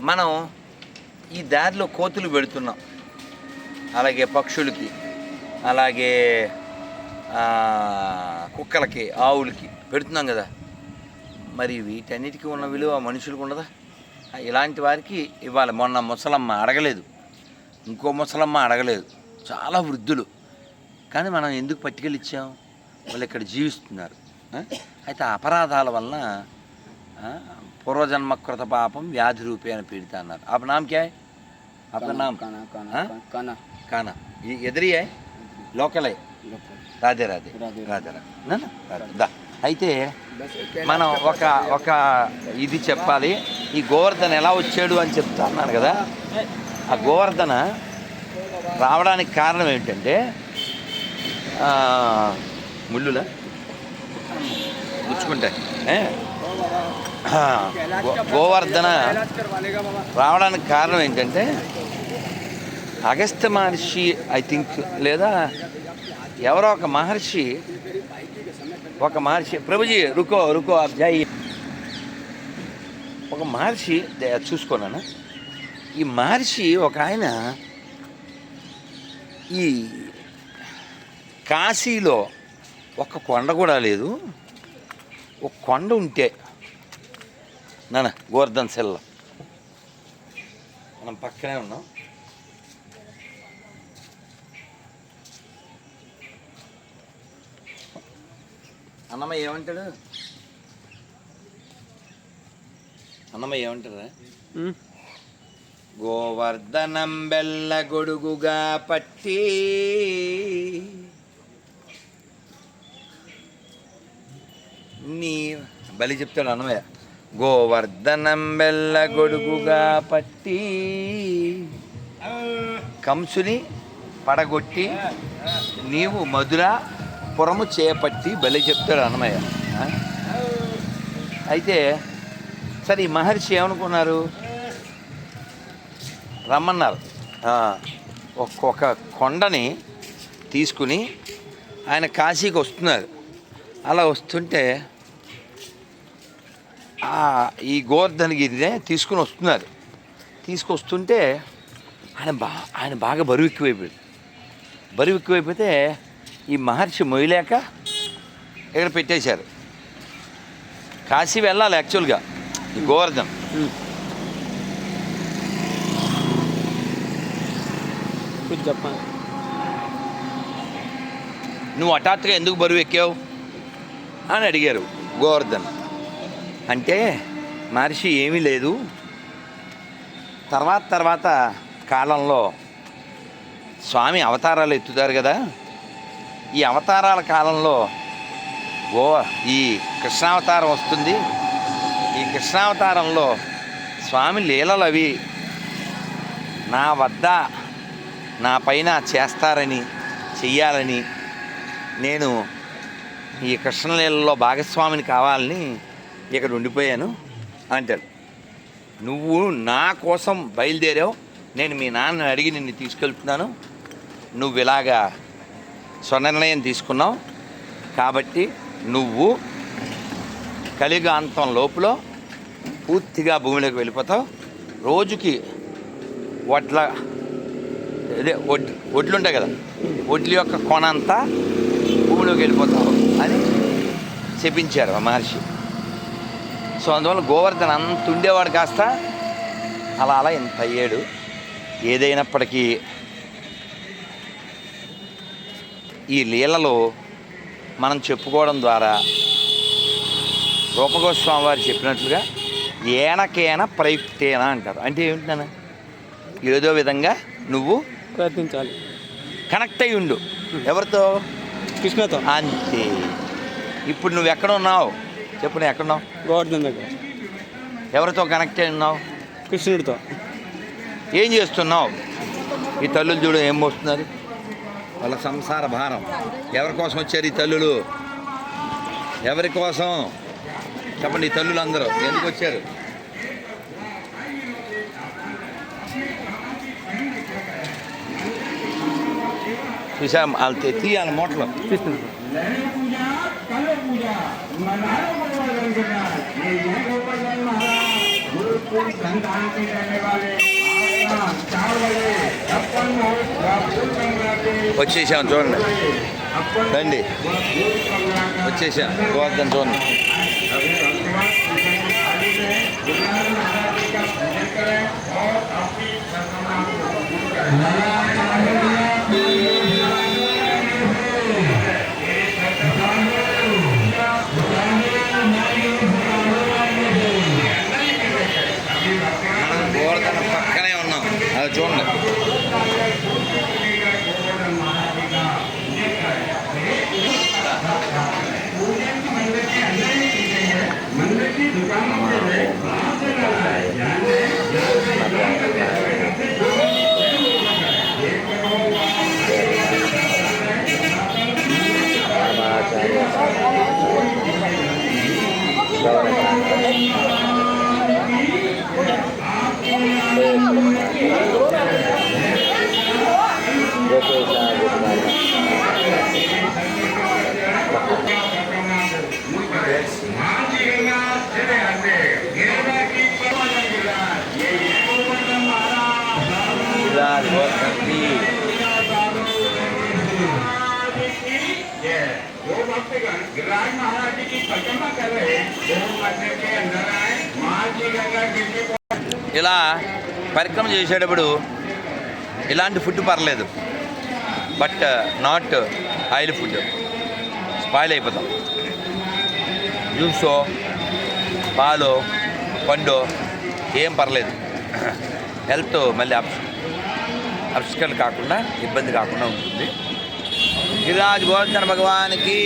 మనం ఈ దారిలో కోతులు పెడుతున్నాం. అలాగే పక్షులకి అలాగే కుక్కలకి ఆవులకి పెడుతున్నాం కదా. మరి వీటన్నిటికీ ఉన్న విలువ మనుషులకు ఉండదా? ఇలాంటి వారికి ఇవ్వాలి మొన్న ముసలమ్మ అడగలేదు. ఇంకో ముసలమ్మ అడగలేదు. చాలా వృద్ధులు. కానీ మనం ఎందుకు పట్టుకెళ్ళిచ్చాం వాళ్ళు ఇక్కడ జీవిస్తున్నారు. అయితే ఆ అపరాధాల వలన ఆ, పూర్వజన్మకృత పాపం వ్యాధి రూపేణ పీడిత అన్నారు आप नाम क्या है आपका नाम काना काना हाँ? काना काना ये इधर ही है లోకల్ है लोकल రాధే రాధే రాధే. రాధే రాధే నాన్న? రాధే. దా అయితే बस మనం ఒక ఒక ఇది చెప్పాలి ఈ గోవర్ధన్ ఎలా వచ్చాడు అని చెప్తా అన్నాను కదా ఆ గోవర్ధన రావడానికి కారణం ఏంటంటే ఆ, ముళ్ళులా గుచ్చుకుంటాయి ఏ? ఆ, గో- గోవర్ధన రావడానికి కారణం ఏంటంటే అగస్త్య మహర్షి ఐ థింక్ లేదా ఎవరో ఒక మహర్షి ఒక మహర్షి ప్రభుజీ రుకో రుకో అబ్జాయి ఒక మహర్షి చూసుకున్నాను ఈ మహర్షి ఒక ఆయన ఈ కాశీలో ఒక కొండ కూడా లేదు. ఒక కొండ ఉంటే నాన్న గోవర్ధన్ సెల్ల. మనం పక్కనే ఉన్నాం. అన్నమ్మ ఏమంటాడు? అన్నమ్మ ఏమంటారా గోవర్ధనం బెల్ల గొడుగుగా పట్టి నీ బలి చెప్తాడు అన్నమయ్య. గోవర్ధనం బెల్ల గొడుగుగా పట్టి కంసుని పడగొట్టి నీవు మధుర పురము చేపట్టి బలి చెప్తాడు అన్నమయ్య. అయితే సరే ఈ మహర్షి ఏమనుకున్నారు? రమ్మన్నారు. ఒక్కొక్క కొండని తీసుకుని ఆయన కాశీకి వస్తున్నారు. అలా వస్తుంటే ఈ గోవర్ధన్ గిరినే తీసుకుని వస్తున్నారు. తీసుకొస్తుంటే ఆయన బా ఆయన బాగా బరువు ఎక్కువైపోయాడు బరువు ఎక్కువైపోతే ఈ మహర్షి మొయ్యలేక ఇక్కడ పెట్టేశారు. కాశీ వెళ్ళాలి యాక్చువల్గా ఈ గోవర్ధన్. చెప్పాలి నువ్వు హఠాత్తుగా ఎందుకు బరువు ఎక్కావు? అని అడిగారు గోవర్ధన్. అంటే మహర్షి ఏమీ లేదు. తర్వాత తర్వాత కాలంలో స్వామి అవతారాలు ఎత్తుతారు కదా. ఈ అవతారాల కాలంలో గో ఈ కృష్ణావతారం వస్తుంది. ఈ కృష్ణావతారంలో స్వామి లీలలు అవి నా వద్ద నా పైన చేస్తారని చెయ్యాలని నేను ఈ కృష్ణలీలలో భాగస్వామిని కావాలని ఇక్కడ ఉండిపోయాను అంటాడు. నువ్వు నా కోసం బయలుదేరావు. నేను మీ నాన్నని అడిగి నిన్ను తీసుకెళ్తున్నాను. నువ్వు ఇలాగా స్వనిర్ణయం తీసుకున్నావు. కాబట్టి నువ్వు కలిగాంతం లోపల పూర్తిగా భూమిలోకి వెళ్ళిపోతావు. రోజుకి వడ్ల అదే వడ్లు వడ్లు ఉంటాయి కదా వడ్ల యొక్క కొనంతా భూమిలోకి వెళ్ళిపోతావు అని చెప్పించారు మహర్షి. సో అందువల్ల గోవర్ధన్ అంత ఉండేవాడు కాస్త. అలా అలా ఇంత అయ్యాడు. ఏదైనప్పటికీ ఈ లీలలో మనం చెప్పుకోవడం ద్వారా రూపగోస్వామి వారు చెప్పినట్లుగా ఏనకేన ప్రయుక్తేన అంటారు. అంటే ఏమిటి నాన్న? ఏదో విధంగా నువ్వు ప్రయత్నించాలి. కనెక్ట్ అయి ఉండు. ఎవరితో? కృష్ణతో. అంతే. ఇప్పుడు నువ్వు ఎక్కడ ఉన్నావు? చెప్పు ఎక్కడున్నావు గోవర్ధన్ దగ్గర. ఎవరితో కనెక్ట్ అయి ఉన్నావు? కృష్ణుడితో. ఏం చేస్తున్నావు? ఈ తల్లులు చూడు ఏం మోస్తున్నారు? వాళ్ళ సంసార భారం. ఎవరి కోసం వచ్చారు ఈ తల్లులు? ఎవరి కోసం? చెప్పండి ఈ తల్లులు అందరూ ఎందుకు వచ్చారు? చూసా వాళ్ళు తీయాలి మూటలు. పూజ పూజ వచ్చేసాం చూడండి. రండి. వచ్చేసాం. గోవర్ధన్ చూడండి. మనం పరిక్రమ చేసేటప్పుడు ఇలాంటి ఫుడ్ పర్లేదు. But not oil food spoil అయిపోతాం. జ్యూసో పాలో పండు ఏం పర్లేదు. హెల్త్ మళ్ళీ అప్ అప్స్కల్ కాకుండా ఇబ్బంది కాకుండా ఉంటుంది. గిరిరాజ్ గోవర్ధన భగవానికి.